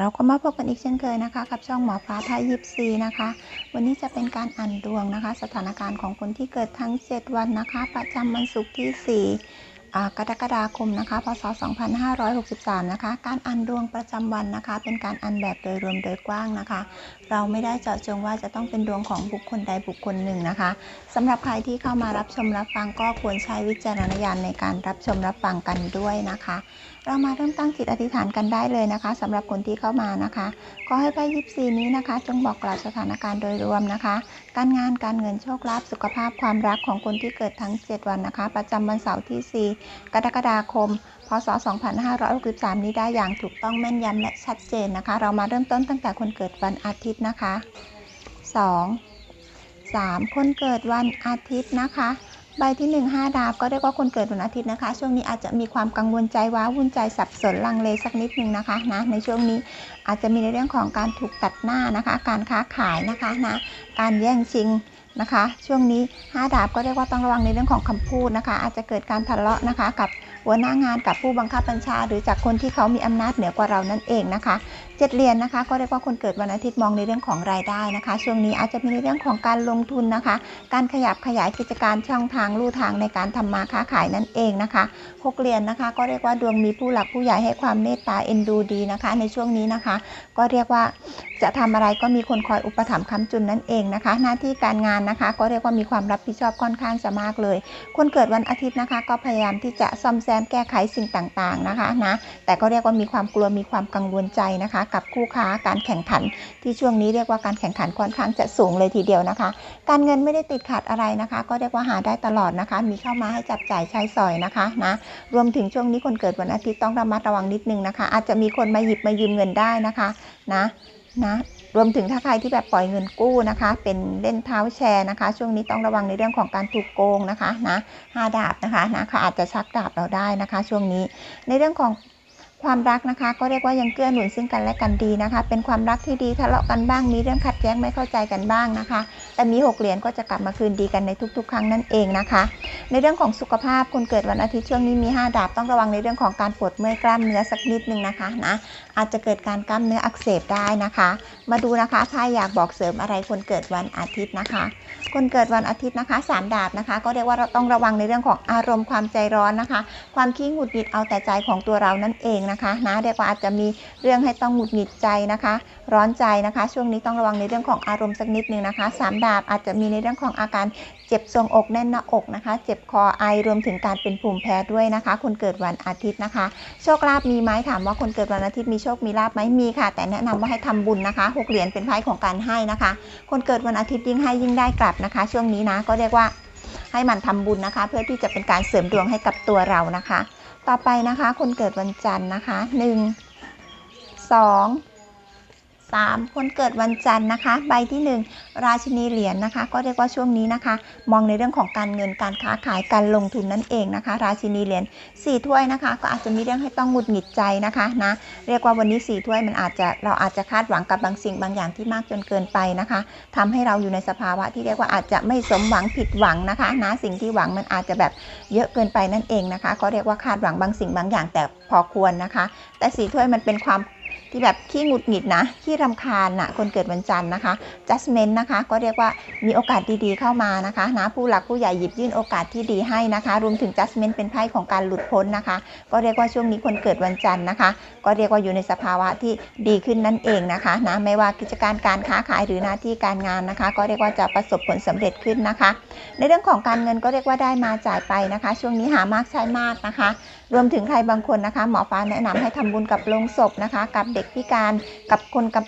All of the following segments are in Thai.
เราก็มาพบกันอีกเช่นเคยนะคะ กับช่องหมอฟ้าไทยยิปซีนะคะ วันนี้จะเป็นการอ่านดวงนะคะ สถานการณ์ของคนที่เกิดทั้ง 7 วันนะคะ ประจำวันศุกร์ที่4อ่กรกฎาคมนะคะ พศ 2563 นะคะ การอ่านดวงประจำวันนะคะ เป็นการอ่านแบบโดยรวมโดยกว้างนะคะ เราไม่ได้เจาะจงว่าจะต้องเป็นดวงของบุคคลใดบุคคลหนึ่งนะคะสำหรับใครที่เข้ามารับชมรับฟังก็ควรใช้วิจารณญาณในการรับชมรับฟังกันด้วยนะคะเรามาเริ่มตั้งจิตอธิษฐานกันได้เลยนะคะสำหรับคนที่เข้ามานะคะขอให้ไพ่ยิปซีนี้นะคะ จงบอกกล่าวสถานการณ์โดยรวมนะคะ การงานการเงินโชคลาภสุขภาพความรักของคนที่เกิดทั้ง 7 วันนะคะ ประจำวันเสาร์ที่ 4 กรกฎาคม พศ 2563 นี้ได้อย่างถูกต้องแม่นยำและชัดเจนนะคะ เรามาเริ่มต้นตั้งแต่คนเกิดวันอาทิตย์นะคะ 2 3 คนเกิดวันอาทิตย์นะคะ ใบที่ 1 5 ดาบก็เรียกว่าคนเกิดวันอาทิตย์นะคะ ช่วงนี้อาจจะมีความกังวลใจว้าวุ่นใจสับสนลังเลสักนิดนึงนะคะนะในช่วงนี้อาจจะมีในเรื่องของการถูกตัดหน้านะคะ การค้าขายนะคะนะการแย่งชิงนะคะ ช่วงนี้5ดาบก็เรียกว่าต้องระวังในเรื่องของคำพูดนะคะ อาจจะเกิดการทะเลาะนะคะ กับหัวหน้างานกับผู้บังคับบัญชา หรือจากคนที่เขามีอำนาจเหนือกว่าเรานั่นเองนะคะ เจ็ดเหรียญนะคะ ก็เรียกว่าคนเกิดวันอาทิตย์มองในเรื่องของรายได้นะคะ ช่วงนี้อาจจะมีในเรื่องของการลงทุนนะคะ การขยับขยายกิจการช่องทางลู่ทางในการทำมาค้าขายนั่นเองนะคะหกเหรียญนะคะ ก็เรียกว่าดวงมีผู้หลักผู้ใหญ่ให้ความเมตตาเอ็นดูดีนะคะ ในช่วงนี้นะคะ ก็เรียกว่าจะทำอะไรก็มีคนคอยอุปถัมภ์ค้ำจุนนั่นเองนะคะ หน้าที่การงานนะคะ ก็เรียกว่ามีความรับผิดชอบค่อนข้างจะมากเลย คนเกิดวันอาทิตย์นะคะ ก็พยายามที่จะซ่อมแซมแก้ไขสิ่งต่างๆนะคะนะแต่ก็เรียกว่ามีความกลัวมีความกังวลใจนะคะกับคู่ค้าการแข่งขัน ที่ช่วงนี้เรียกว่าการแข่งขันค่อนข้างจะสูงเลยทีเดียวนะคะ การเงินไม่ได้ติดขัดอะไรนะคะ ก็เรียกว่าหาได้ตลอดนะคะ มีเข้ามาให้จับจ่ายใช้สอยนะคะนะรวมถึงช่วงนี้คนเกิดวันอาทิตย์ต้องระมัดระวังนิดนึงนะคะ อาจจะมีคนมาหยิบมายืมเงินได้นะคะนะนะรวมถึงถ้าใครที่แบบปล่อยเงินกู้นะคะ เป็นเล่นเท้าแชร์นะคะ ช่วงนี้ต้องระวังในเรื่องของการถูกโกงนะคะนะห้าดาบนะคะนะเขาอาจจะชักดาบเราได้นะคะ ช่วงนี้ในเรื่องของ ความรักนะคะ ก็เรียกว่ายังเกื้อหนุนซึ่งกันและกันดีนะคะ เป็นความรักที่ดีทะเลาะกันบ้างมีเรื่องขัดแย้งไม่เข้าใจกันบ้างนะคะ แต่มีหกเหรียญก็จะกลับมาคืนดีกันในทุก ๆ ครั้งนั่นเองนะคะ ในเรื่องของสุขภาพคนเกิดวันอาทิตย์ช่วงนี้มี 5 ดาบต้องระวังในเรื่องของการปวดเมื่อยกล้ามเนื้อสักนิดนึงนะคะนะอาจจะเกิดการกล้ามเนื้ออักเสบได้นะคะ มาดูนะคะถ้าอยากบอกเสริมอะไรคนเกิดวันอาทิตย์นะคะ คนเกิดวันอาทิตย์นะคะสามดาบนะคะ ก็เรียกว่าเราต้องระวังในเรื่องของอารมณ์ความใจร้อนนะคะ ความขี้หงุดหงิดเอาแต่ใจของตัวเรานั่นเองนะคะนะเรียกว่าอาจจะมีเรื่องให้ต้องหงุดหงิดใจนะคะ ร้อนใจนะคะ ช่วงนี้ต้องระวังในเรื่องของอารมณ์สักนิดนึงนะคะสามดาบอาจจะมีในเรื่องของอาการ เจ็บทรงอกแน่นหน้าอกนะคะ เจ็บคอไอรวมถึงการเป็นภูมิแพ้ด้วยนะคะ คนเกิดวันอาทิตย์นะคะ โชคลาภมีไหมถามว่าคนเกิดวันอาทิตย์มีโชคมีลาภไหมมีค่ะ แต่แนะนำว่าให้ทำบุญนะคะหกเหรียญเป็นไพ่ของการให้นะคะ คนเกิดวันอาทิตย์ยิ่งให้ยิ่งได้กลับนะคะ ช่วงนี้นะก็เรียกว่าให้มันทำบุญนะคะ เพื่อที่จะเป็นการเสริมดวงให้กับตัวเรานะคะ ต่อไปนะคะ คนเกิดวันจันทร์นะคะหนึ่งสอง สามคนเกิดวันจันทร์นะคะ ใบที่หนึ่งราชินีเหรียญนะคะ ก็เรียกว่าช่วงนี้นะคะ มองในเรื่องของการเงินการค้าขายการลงทุนนั่นเองนะคะ ราชินีเหรียญสี่ถ้วยนะคะ ก็อาจจะมีเรื่องให้ต้องหงุดหงิดใจนะคะนะเรียกว่าวันนี้สี่ถ้วยมันอาจจะเราอาจจะคาดหวังกับบางสิ่งบางอย่างที่มากจนเกินไปนะคะทำให้เราอยู่ในสภาวะที่เรียกว่าอาจจะไม่สมหวังผิดหวังนะคะนะสิ่งที่หวังมันอาจจะแบบเยอะเกินไปนั่นเองนะคะ ก็เรียกว่าคาดหวังบางสิ่งบางอย่างแต่พอควรนะคะ แต่สี่ถ้วยมันเป็นความ ที่แบบขี้หงุดหงิดนะขี้รำคาญนะคนเกิดวันจันทร์นะคะ judgment นะคะ ก็เรียกว่ามีโอกาสดีๆเข้ามานะคะนะผู้หลักผู้ใหญ่หยิบยื่นโอกาสที่ดีให้นะคะ รวมถึง judgment เป็นไพ่ของการหลุดพ้นนะคะ ก็เรียกว่าช่วงนี้คนเกิดวันจันทร์นะคะ ก็เรียกว่าอยู่ในสภาวะที่ดีขึ้นนั่นเองนะคะนะไม่ว่ากิจการการค้าขายหรือหน้าที่การงานนะคะ ก็เรียกว่าจะประสบผลสำเร็จขึ้นนะคะ ในเรื่องของการเงินก็เรียกว่าได้มาจ่ายไปนะคะ ช่วงนี้หามากใช้มากนะคะ รวมถึงใครบางคนนะคะ หมอฟ้าแนะนำให้ทำบุญกับโลงศพนะคะกับเด็กพิการกับคนกับ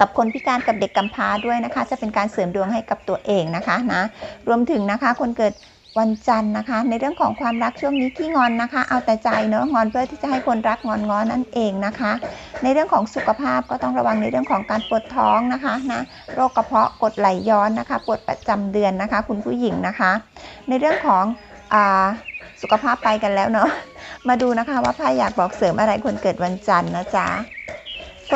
กับคนพิการกับเด็กกำพร้าด้วยนะคะ จะเป็นการเสริมดวงให้กับตัวเองนะคะนะรวมถึงนะคะ คนเกิดวันจันทร์นะคะ ในเรื่องของความรักช่วงนี้ขี้งอนนะคะ เอาแต่ใจเนาะงอนเพื่อที่จะให้คนรักงอนง้อนั่นเองนะคะ ในเรื่องของสุขภาพก็ต้องระวังในเรื่องของการปวดท้องนะคะนะโรคกระเพาะกดไหลย้อนนะคะ ปวดประจำเดือนนะคะ คุณผู้หญิงนะคะ ในเรื่องของอา สุขภาพไปกันแล้วเนาะ มาดูนะคะว่าไพ่อยากบอกเสริมอะไรคนเกิดวันจันทร์นะจ๊ะ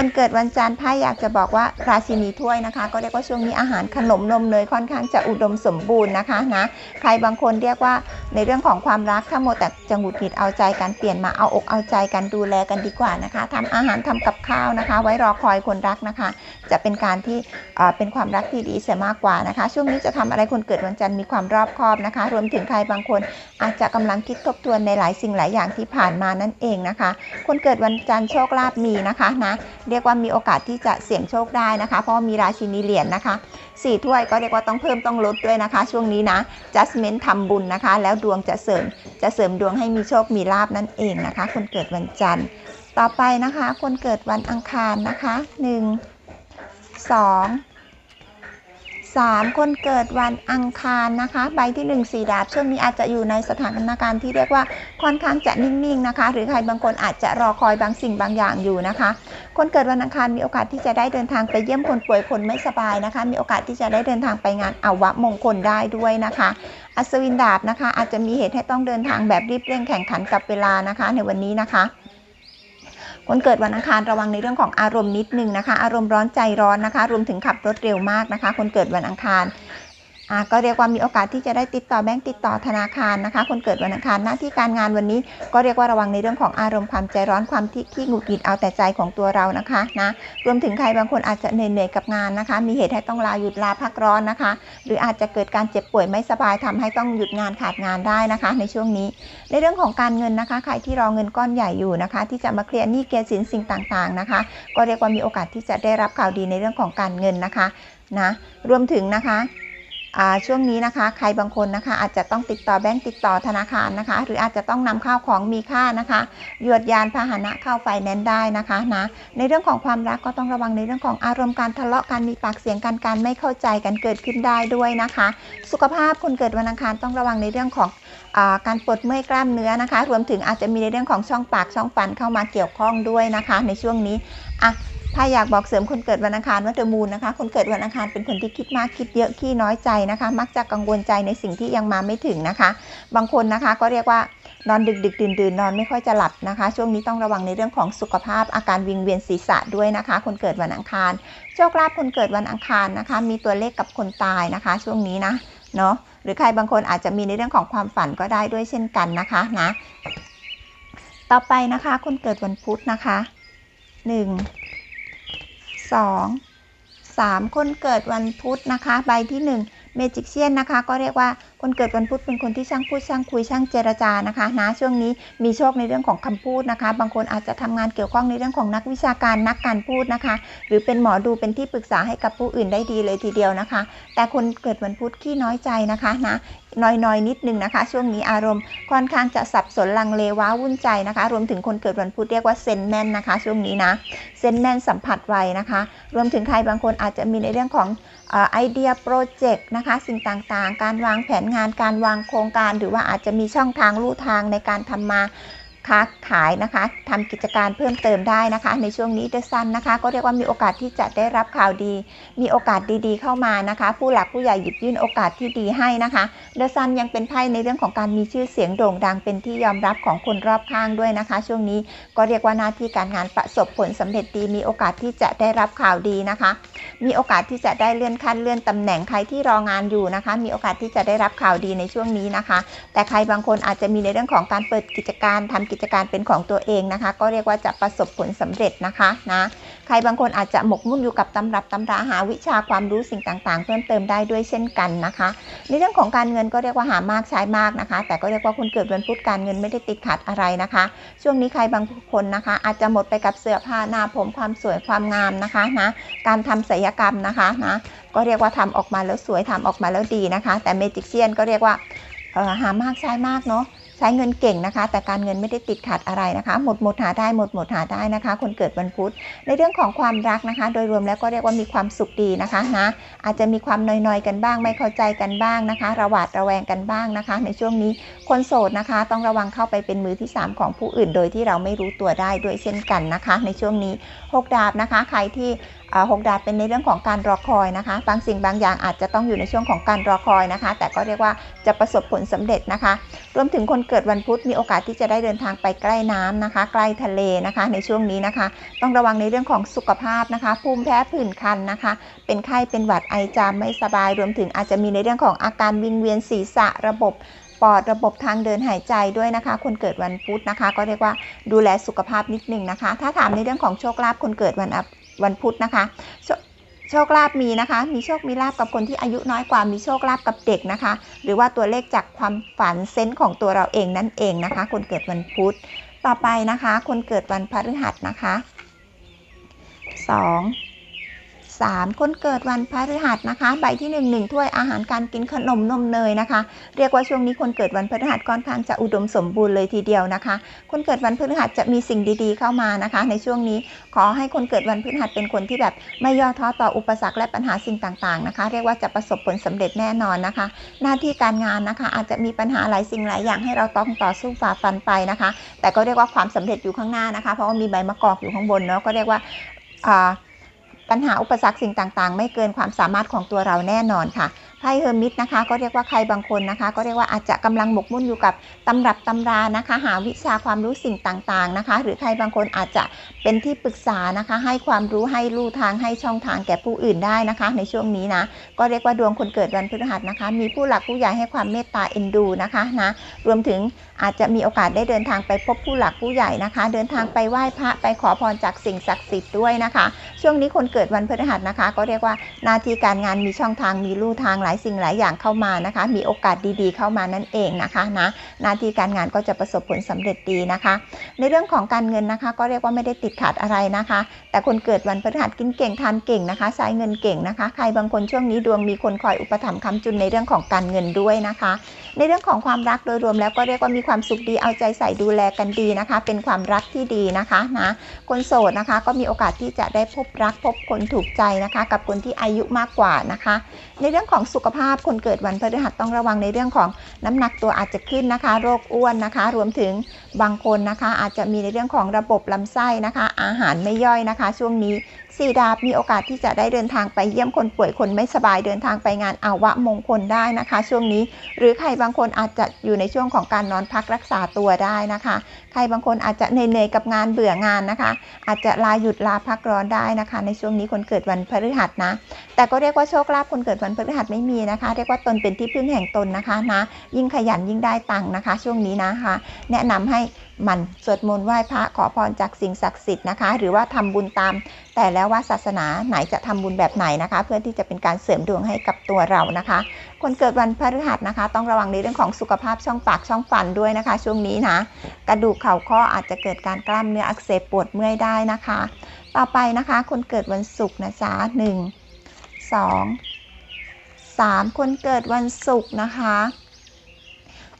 คนเกิดวันจันทร์ไพ่อยากจะบอกว่าราชินีถ้วยนะคะ ก็เรียกว่าช่วงนี้อาหารขนมนมเนยค่อนข้างจะอุดมสมบูรณ์นะคะนะใครบางคนเรียกว่าในเรื่องของความรักถ้าโมแต่จะหงุดหงิดเอาใจกันเปลี่ยนมาเอาอกเอาใจกันดูแลกันดีกว่านะคะทำอาหารทำกับข้าวนะคะ ไว้รอคอยคนรักนะคะ จะเป็นการที่เอ่อเป็นความรักที่ดีเสียมากกว่านะคะ ช่วงนี้จะทำอะไรคนเกิดวันจันทร์มีความรอบคอบนะคะ รวมถึงใครบางคนอาจจะกำลังคิดทบทวนในหลายสิ่งหลายอย่างที่ผ่านมานั่นเองนะคะ คนเกิดวันจันทร์โชคลาภมีนะคะนะเรียกว่ามีโอกาสที่จะเสี่ยงโชคได้นะคะ เพราะมีราชินีเหรียญนะคะสี่ถ้วยก็เรียกว่าต้องเพิ่มต้องลดด้วยนะคะ ช่วงนี้นะจัสเมนทำบุญนะคะ แล้วดวงจะเสริมจะเสริมดวงให้มีโชคมีลาบนั่นเองนะคะ คนเกิดวันจันทร์ ต่อไปนะคะ คนเกิดวันอังคารนะคะหนึ่ งสามคนเกิดวันอังคารนะคะ ใบที่หนึ่งสี่ดาบ ช่วงนี้อาจจะอยู่ในสถานการณ์ที่เรียกว่าค่อนข้างจะนิ่งๆนะคะ หรือใครบางคนอาจจะรอคอยบางสิ่งบางอย่างอยู่นะคะ คนเกิดวันอังคารมีโอกาสที่จะได้เดินทางไปเยี่ยมคนป่วยคนไม่สบายนะคะ มีโอกาสที่จะได้เดินทางไปงานอาวะมงคลได้ด้วยนะคะ อัศวินดาบนะคะ อาจจะมีเหตุให้ต้องเดินทางแบบรีบเร่งแข่งขันกับเวลานะคะ ในวันนี้นะคะ คนเกิดวันอังคารระวังในเรื่องของอารมณ์นิดนึงนะคะ อารมณ์ร้อนใจร้อนนะคะ รวมถึงขับรถเร็วมากนะคะ คนเกิดวันอังคาร ก็เรียกว่ามีโอกาสที่จะได้ติดต่อแบงก์ติดต่อธนาคารนะคะ คนเกิดวันอังคารหน้าที่การงานวันนี้ ก็เรียกว่าระวังในเรื่องของอารมณ์ความใจร้อนความที่ขี้หงุดหงิดเอาแต่ใจของตัวเรานะคะนะรวมถึงใครบางคนอาจจะเหนื่อยๆกับงานนะคะ มีเหตุให้ต้องลาหยุดลาพักร้อนนะคะ หรืออาจจะเกิดการเจ็บป่วยไม่สบายทำให้ต้องหยุดงานขาดงานได้นะคะ ในช่วงนี้ ในเรื่องของการเงินนะคะ ใครที่รอเงินก้อนใหญ่อยู่นะคะ ที่จะมาเคลียร์หนี้เกียร์สินสิ่งต่างๆนะคะ ก็เรียกว่ามีโอกาสที่จะได้รับข่าวดีในเรื่องของการเงินนะคะนะรวมถึงนะคะ ช่วงนี้นะคะ ใครบางคนนะคะ อาจจะต้องติดต่อแบงก์ติดต่อธนาคารนะคะ หรืออาจจะต้องนำข้าวของมีค่านะคะยวดยานพาหนะเข้าไฟแนนซ์ได้นะคะนะในเรื่องของความรักก็ต้องระวังในเรื่องของอารมณ์การทะเลาะกันมีปากเสียงกันการไม่เข้าใจกันเกิดขึ้นได้ด้วยนะคะ สุขภาพคนเกิดวันอังคารต้องระวังในเรื่องของอการปวดเมื่อยกล้ามเนื้อนะคะ รวมถึงอาจจะมีในเรื่องของช่องปากช่องฟันเข้ามาเกี่ยวข้องด้วยนะคะ ในช่วงนี้อะ ถ้าอยากบอกเสริมคนเกิดวันอังคารว่าเดอะมูนนะคะ คนเกิดวันอังคารเป็นคนที่คิดมากคิดเยอะขี้น้อยใจนะคะ มักจะกังวลใจในสิ่งที่ยังมาไม่ถึงนะคะ บางคนนะคะก็เรียกว่านอนดึกดึกดื่นดื่นนอนไม่ค่อยจะหลับนะคะ ช่วงนี้ต้องระวังในเรื่องของสุขภาพอาการวิงเวียนศีรษะด้วยนะคะ คนเกิดวันอังคารโชคลาภคนเกิดวันอังคารนะคะ มีตัวเลขกับคนตายนะคะ ช่วงนี้นะเนาะหรือใครบางคนอาจจะมีในเรื่องของความฝันก็ได้ด้วยเช่นกันนะคะนะต่อไปนะคะ คนเกิดวันพุธนะคะ 1 2 3 คนเกิดวันพุธนะคะ ใบที่ 1 เมจิกเชียนนะคะ ก็เรียกว่าคนเกิดวันพุธเป็นคนที่ช่างพูดช่างคุยช่างเจรจานะคะนะช่วงนี้มีโชคในเรื่องของคำพูดนะคะ บางคนอาจจะทำงานเกี่ยวข้องในเรื่องของนักวิชาการนักการพูดนะคะ หรือเป็นหมอดูเป็นที่ปรึกษาให้กับผู้อื่นได้ดีเลยทีเดียวนะคะ แต่คนเกิดวันพุธขี้น้อยใจนะคะนะน้อยๆนิดนึงนะคะ ช่วงนี้อารมณ์ค่อนข้างจะสับสนลังเลว้าวุ่นใจนะคะ รวมถึงคนเกิดวันพุธเรียกว่าเซนแมนนะคะ ช่วงนี้นะเซนแมนสัมผัสไวนะคะ รวมถึงใครบางคนอาจจะมีในเรื่องของอไอเดียโปรเจกต์นะคะ สิ่งต่างๆ การวางแผนงานการวางโครงการ หรือว่าอาจจะมีช่องทางลู่ทางในการทำมา ค้าขายนะคะทำกิจการเพิ่มเติมได้นะคะ ในช่วงนี้เดซันนะคะ ก็เรียกว่ามีโอกาสที่จะได้รับข่าวดี มีโอกาสดีๆ เข้ามานะคะ ผู้หลักผู้ใหญ่หยิบยื่นโอกาสที่ดีให้นะคะเดซันยังเป็นไพ่ในเรื่องของการมีชื่อเสียงโด่งดังเป็นที่ยอมรับของคนรอบข้างด้วยนะคะ ช่วงนี้ก็เรียกว่าหน้าที่การงานประสบผลสำเร็จดี มีโอกาสที่จะได้รับข่าวดีนะคะ มีโอกาสที่จะได้เลื่อนขั้นเลื่อนตำแหน่งใครที่รองานอยู่นะคะ มีโอกาสที่จะได้รับข่าวดีในช่วงนี้นะคะ แต่ใครบางคนอาจจะมีในเรื่องของการเปิดกิจการทำกิจจการเป็นของตัวเองนะคะ ก็เรียกว่าจะประสบผลสำเร็จนะคะนะใครบางคนอาจจะหมกมุ่นอยู่กับตำรับตำราหาวิชาความรู้สิ่งต่างๆ เพิ่มเติมได้ด้วยเช่นกันนะคะ ในเรื่องของการเงินก็เรียกว่าหามากใช้มากนะคะ แต่ก็เรียกว่าคนเกิดวันพุธการเงินไม่ได้ติดขัดอะไรนะคะ ช่วงนี้ใครบางคนนะคะ อาจจะหมดไปกับเสื้อผ้าหน้าผมความสวยความงามนะคะนะการทำศัลยกรรมนะคะนะก็เรียกว่าทำออกมาแล้วสวยทำออกมาแล้วดีนะคะ แต่เมจิกเซียนก็เรียกว่าหามากใช้มากเนาะ ใช้เงินเก่งนะคะ แต่การเงินไม่ได้ติดขัดอะไรนะคะ หมดหมดหาได้หมดหมดหาได้นะคะ คนเกิดวันพุธในเรื่องของความรักนะคะ โดยรวมแล้วก็เรียกว่ามีความสุขดีนะคะนะอาจจะมีความนอยๆกันบ้าง ไม่เข้าใจกันบ้างนะคะ ระหวาดระแวงกันบ้างนะคะ ในช่วงนี้คนโสดนะคะ ต้องระวังเข้าไปเป็นมือที่ 3 ของผู้อื่น โดยที่เราไม่รู้ตัวได้ด้วยเช่นกันนะคะ ในช่วงนี้หกดาบนะคะ ใครที่หกดาบเป็นในเรื่องของการรอคอยนะคะ บางสิ่งบางอย่างอาจจะต้องอยู่ในช่วงของการรอคอยนะคะ แต่ก็เรียกว่าจะประสบผลสำเร็จนะคะ รวมถึงคนเกิดวันพุธมีโอกาสที่จะได้เดินทางไปใกล้น้ำนะคะ ใกล้ทะเลนะคะ ในช่วงนี้นะคะ ต้องระวังในเรื่องของสุขภาพนะคะ ภูมิแพ้ผื่นคันนะคะ เป็นไข้เป็นหวัดไอจามไม่สบายรวมถึงอาจจะมีในเรื่องของอาการวิงเวียนศีรษะระบบปอดระบบทางเดินหายใจด้วยนะคะ คนเกิดวันพุธนะคะ ก็เรียกว่าดูแลสุขภาพนิดนึงนะคะ ถ้าถามในเรื่องของโชคลาภคนเกิดวันวันพุธนะคะ โชคลาภมีนะคะ มีโชค มีลาภกับคนที่อายุน้อยกว่า มีโชคลาภกับเด็กนะคะ หรือว่าตัวเลขจากความฝันเซนส์ของตัวเราเองนั่นเองนะคะ คนเกิดวันพุธ ต่อไปนะคะ คนเกิดวันพฤหัสนะคะ 2 3 คนเกิดวันพฤหัสนะคะ ใบที่1 1ถ้วยอาหารการกินขนมนมเนยนะคะ เรียกว่าช่วงนี้คนเกิดวันพฤหัสค่อนข้างจะอุดมสมบูรณ์เลยทีเดียวนะคะ คนเกิดวันพฤหัสจะมีสิ่งดีๆเข้ามานะคะ ในช่วงนี้ขอให้คนเกิดวันพฤหัสเป็นคนที่แบบไม่ย่อท้อต่ออุปสรรคและปัญหาสิ่งต่างๆนะคะ เรียกว่าจะประสบผลสำเร็จแน่นอนนะคะ หน้าที่การงานนะคะ อาจจะมีปัญหาหลายสิ่งหลายอย่างให้เราต้องต่อสู้ฝ่าฟันไปนะคะ แต่ก็เรียกว่าความสำเร็จอยู่ข้างหน้านะคะ เพราะว่ามีใบมะกอกอยู่ข้างบนเนาะก็เรียกว่าอ่า ปัญหาอุปสรรคสิ่งต่างๆ ไม่เกินความสามารถของตัวเราแน่นอนค่ะ ไพ่เฮอร์มิตนะคะ ก็เรียกว่าใครบางคนนะคะ ก็เรียกว่าอาจจะกำลังหมกมุ่นอยู่กับตำรับตำรานะคะ หาวิชาความรู้สิ่งต่างๆนะคะ หรือใครบางคนอาจจะเป็นที่ปรึกษานะคะ ให้ความรู้ให้ลู่ทางให้ช่องทางแก่ผู้อื่นได้นะคะ ในช่วงนี้นะก็เรียกว่าดวงคนเกิดวันพฤหัสนะคะ มีผู้หลักผู้ใหญ่ให้ความเมตตาเอ็นดูนะคะนะรวมถึงอาจจะมีโอกาสได้เดินทางไปพบผู้หลักผู้ใหญ่นะคะ เดินทางไปไหว้พระไปขอพรจากสิ่งศักดิ์สิทธิ์ด้วยนะคะ ช่วงนี้คนเกิดวันพฤหัสนะคะ ก็เรียกว่าหน้าที่การงานมีช่องทางมีลู่ทางหลายสิ่งหลายอย่างเข้ามานะคะ มีโอกาสดีๆ เข้ามานั่นเองนะคะนะหน้าที่การงานก็จะประสบผลสำเร็จดีนะคะ ในเรื่องของการเงินนะคะ ก็เรียกว่าไม่ได้ติดขัดอะไรนะคะ แต่คนเกิดวันพฤหัสกินเก่งทานเก่งนะคะใช้เงินเก่งนะคะ ใครบางคนช่วงนี้ดวงมีคนคอยอุปถัมภ์ค้ำจุนในเรื่องของการเงินด้วยนะคะ ในเรื่องของความรักโดยรวมแล้วก็เรียกว่ามีความสุขดีเอาใจใส่ดูแลกันดีนะคะ เป็นความรักที่ดีนะคะนะคนโสดนะคะก็มีโอกาสที่จะได้พบรักพบคนถูกใจนะคะ กับคนที่อายุมากกว่านะคะ ในเรื่องของสุุขภาพคนเกิดวันพฤหัสต้องระวังในเรื่องของน้ำหนักตัวอาจจะขึ้นนะคะ โรคอ้วนนะคะ รวมถึงบางคนนะคะ อาจจะมีในเรื่องของระบบลำไส้นะคะ อาหารไม่ย่อยนะคะ ช่วงนี้ สี่ดาบมีโอกาสที่จะได้เดินทางไปเยี่ยมคนป่วยคนไม่สบายเดินทางไปงานอาวะมงคลได้นะคะ ช่วงนี้ หรือใครบางคนอาจจะอยู่ในช่วงของการนอนพักรักษาตัวได้นะคะ ใครบางคนอาจจะเหนื่อยๆกับงานเบื่องานนะคะ อาจจะลาหยุดลาพักร้อนได้นะคะ ในช่วงนี้คนเกิดวันพฤหัสนะ แต่ก็เรียกว่าโชคลาภคนเกิดวันพฤหัสไม่มีนะคะ เรียกว่าตนเป็นที่พึ่งแห่งตนนะคะนะ ยิ่งขยันยิ่งได้ตังค์นะคะ ช่วงนี้นะคะ แนะนำให้ หมันสวดมนต์ไหว้พระขอพรจากสิ่งศักดิ์สิทธิ์นะคะ หรือว่าทำบุญตาม แต่แล้วว่าศาสนาไหนจะทำบุญแบบไหนนะคะ เพื่อที่จะเป็นการเสริมดวงให้กับตัวเรานะคะ คนเกิดวันพฤหัสนะคะ ต้องระวังในเรื่องของสุขภาพช่องปากช่องฟันด้วยนะคะ ช่วงนี้นะกระดูกเข่าข้ออาจจะเกิดการกล้ามเนื้ออักเสบปวดเมื่อยได้นะคะ ต่อไปนะคะ คนเกิดวันศุกร์นะจ๊ะหนึ่งสองสามคนเกิดวันศุกร์นะคะ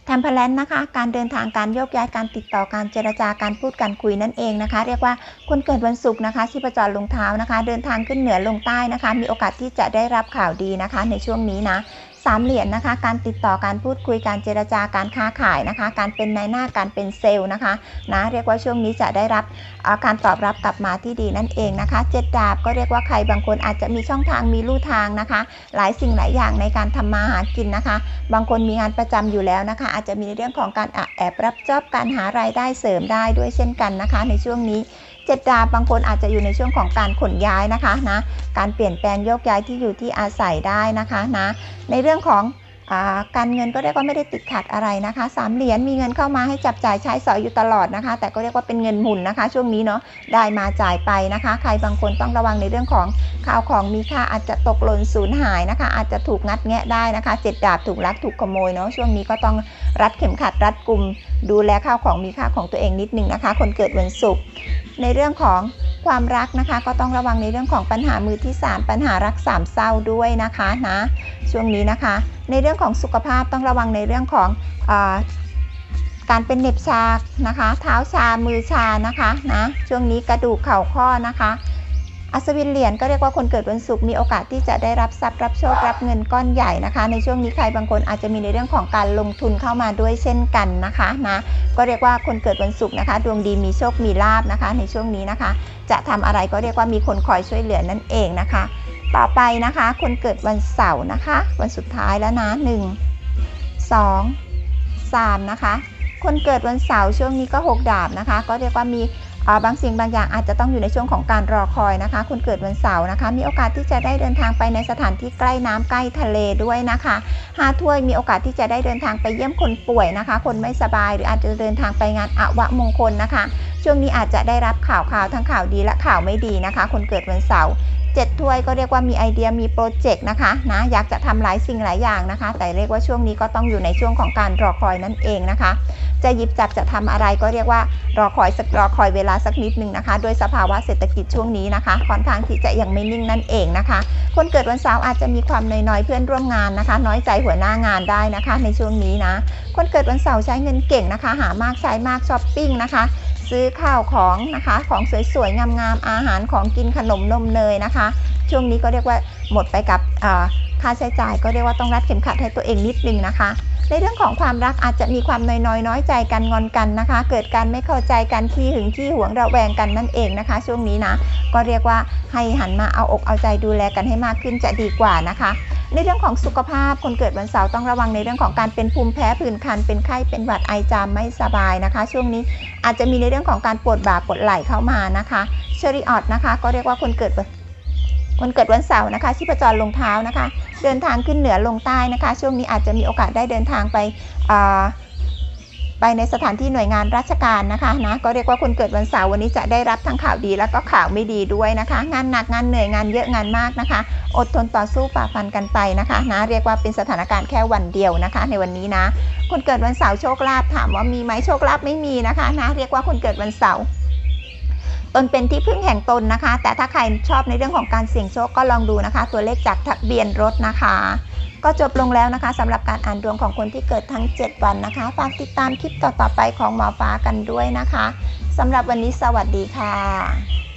ทำแพลนนะคะ การเดินทางการโยกย้ายการติดต่อการเจรจาการพูดการคุยนั่นเองนะคะ เรียกว่าคนเกิดวันศุกร์นะคะชีพจรลงเท้านะคะ เดินทางขึ้นเหนือลงใต้นะคะ มีโอกาสที่จะได้รับข่าวดีนะคะ ในช่วงนี้นะ สามเหรียญนะคะ การติดต่อการพูดคุยการเจรจาการค้าขายนะคะ การเป็นนายหน้าการเป็นเซลล์นะคะนะเรียกว่าช่วงนี้จะได้รับาการตอบรับกลับมาที่ดีนั่นเองนะคะเจ็ดดาบก็เรียกว่าใครบางคนอาจจะมีช่องทางมีลู่ทางนะคะ หลายสิ่งหลายอย่างในการทำมาหากินนะคะ บางคนมีงานประจำอยู่แล้วนะคะ อาจจะมีในเรื่องของการอแอบรับจอบการหารายได้เสริมได้ด้วยเช่นกันนะคะ ในช่วงนี้ เจ็ดดาบบางคนอาจจะอยู่ในช่วงของการขนย้ายนะคะนะการเปลี่ยนแปลงโยกย้ายที่อยู่ที่อาศัยได้นะคะนะในเรื่องของอการเงินก็เรียกว่าไม่ได้ติดขัดอะไรนะคะสามเหรียญมีเงินเข้ามาให้จับจ่ายใช้สอยอยู่ตลอดนะคะ แต่ก็เรียกว่าเป็นเงินหมุนนะคะ ช่วงนี้เนาะได้มาจ่ายไปนะคะ ใครบางคนต้องระวังในเรื่องของข่าวของมีค่าอาจจะตกหล่นสูญหายนะคะ อาจจะถูกงัดแงะได้นะคะเจ็ดดาบถูกลักถูกขโมยเนาะช่วงนี้ก็ต้องรัดเข็มขัดรัดกลุ่ม ดูแลข้าวของมีค่าของตัวเองนิดนึงนะคะ คนเกิดวันศุกร์ในเรื่องของความรักนะคะ ก็ต้องระวังในเรื่องของปัญหามือที่สามปัญหารักสามเศร้าด้วยนะคะนะช่วงนี้นะคะ ในเรื่องของสุขภาพต้องระวังในเรื่องของอการเป็นเน็บชานะคะ เท้าชามือชานะคะนะช่วงนี้กระดูกเข่าข้อนะคะ อัศวินเหรียญก็เรียกว่าคนเกิดวันศุกร์มีโอกาสที่จะได้รับทรัพย์รับโชครับเงินก้อนใหญ่นะคะ ในช่วงนี้ใครบางคนอาจจะมีในเรื่องของการลงทุนเข้ามาด้วยเช่นกันนะคะนะก็เรียกว่าคนเกิดวันศุกร์นะคะ ดวงดีมีโชคมีลาบนะคะ ในช่วงนี้นะคะ จะทำอะไรก็เรียกว่ามีคนคอยช่วยเหลือนั่นเองนะคะ ต่อไปนะคะ คนเกิดวันเสาร์นะคะ วันสุดท้ายแล้วนะ1 2 3นะคะ คนเกิดวันเสาร์ช่วงนี้ก็หกดาบนะคะ ก็เรียกว่ามี บางสิ่งบางอย่างอาจจะต้องอยู่ในช่วงของการรอคอยนะคะ คุณเกิดวันเสาร์นะคะ มีโอกาสที่จะได้เดินทางไปในสถานที่ใกล้น้ำใกล้ทะเลด้วยนะคะหาถ้วยมีโอกาสที่จะได้เดินทางไปเยี่ยมคนป่วยนะคะ คนไม่สบายหรืออาจจะเดินทางไปงานอวมงคลนะคะ ช่วงนี้อาจจะได้รับข่าวข่าวทั้งข่าวดีและข่าวไม่ดีนะคะ คนเกิดวันเสาร์ เจ็ดถ้วยก็เรียกว่ามีไอเดียมีโปรเจกต์นะคะนะอยากจะทำหลายสิ่งหลายอย่างนะคะ แต่เรียกว่าช่วงนี้ก็ต้องอยู่ในช่วงของการรอคอยนั่นเองนะคะ จะหยิบจับจะทำอะไรก็เรียกว่ารอคอยสักรอคอยเวลาสักนิดหนึ่งนะคะ โดยสภาวะเศรษฐกิจช่วงนี้นะคะค่อนข้างที่จะยังไม่นิ่งนั่นเองนะคะ คนเกิดวันเสาร์อาจจะมีความน้อยๆเพื่อนร่วมงานนะคะ น้อยใจหัวหน้างานได้นะคะ ในช่วงนี้นะ คนเกิดวันเสาร์ใช้เงินเก่งนะคะ หามากใช้มากช้อปปิ้งนะคะ ซื้อข้าวของนะคะ ของสวยๆงามๆอาหารของกินขนมนมเนยนะคะ ช่วงนี้ก็เรียกว่าหมดไปกับค่าใช้จ่ายก็เรียกว่าต้องรัดเข็มขัดให้ตัวเองนิดนึงนะคะ ในเรื่องของความรักอาจจะมีความน้อยๆน้อยใจกันงอนกันนะคะ เกิดการไม่เข้าใจกันขี้หึงขี้หวงระแวงกันนั่นเองนะคะ ช่วงนี้นะก็เรียกว่าให้หันมาเอาอกเอาใจดูแลกันให้มากขึ้นจะดีกว่านะคะ ในเรื่องของสุขภาพคนเกิดวันเสาร์ต้องระวังในเรื่องของการเป็นภูมิแพ้ผื่นคัน เป็นไข้เป็นหวัดไอจามไม่สบายนะคะ ช่วงนี้อาจจะมีในเรื่องของการปวดบ่าปวดไหล่เข้ามานะคะเชอริออดนะคะก็เรียกว่าคนเกิดคนเกิดวันเสาร์นะคะชีพจรลงเท้านะคะ เดินทางขึ้นเหนือลงใต้นะคะ ช่วงนี้อาจจะมีโอกาสได้เดินทางไปอ่า ไปในสถานที่หน่วยงานราชการนะคะนะก็เรียกว่าคนเกิดวันเสาร์วันนี้จะได้รับทั้งข่าวดีแล้วก็ข่าวไม่ดีด้วยนะคะ งานหนักงานเหนื่อยงานเยอะงานมากนะคะ อดทนต่อสู้ฝ่าฟันกันไปนะคะนะเรียกว่าเป็นสถานการณ์แค่วันเดียวนะคะ ในวันนี้นะ คนเกิดวันเสาร์โชคลาภถามว่ามีไหมโชคลาภไม่มีนะคะนะเรียกว่าคนเกิดวันเสาร์ตนเป็นที่พึ่งแห่งตนนะคะ แต่ถ้าใครชอบในเรื่องของการเสี่ยงโชคก็ลองดูนะคะ ตัวเลขจากทะเบียนรถนะคะ ก็จบลงแล้วนะคะสำหรับการอ่านดวงของคนที่เกิดทั้ง 7 วันนะคะ ฝากติดตามคลิปต่อๆไปของหมอฟ้ากันด้วยนะคะสำหรับวันนี้สวัสดีค่ะ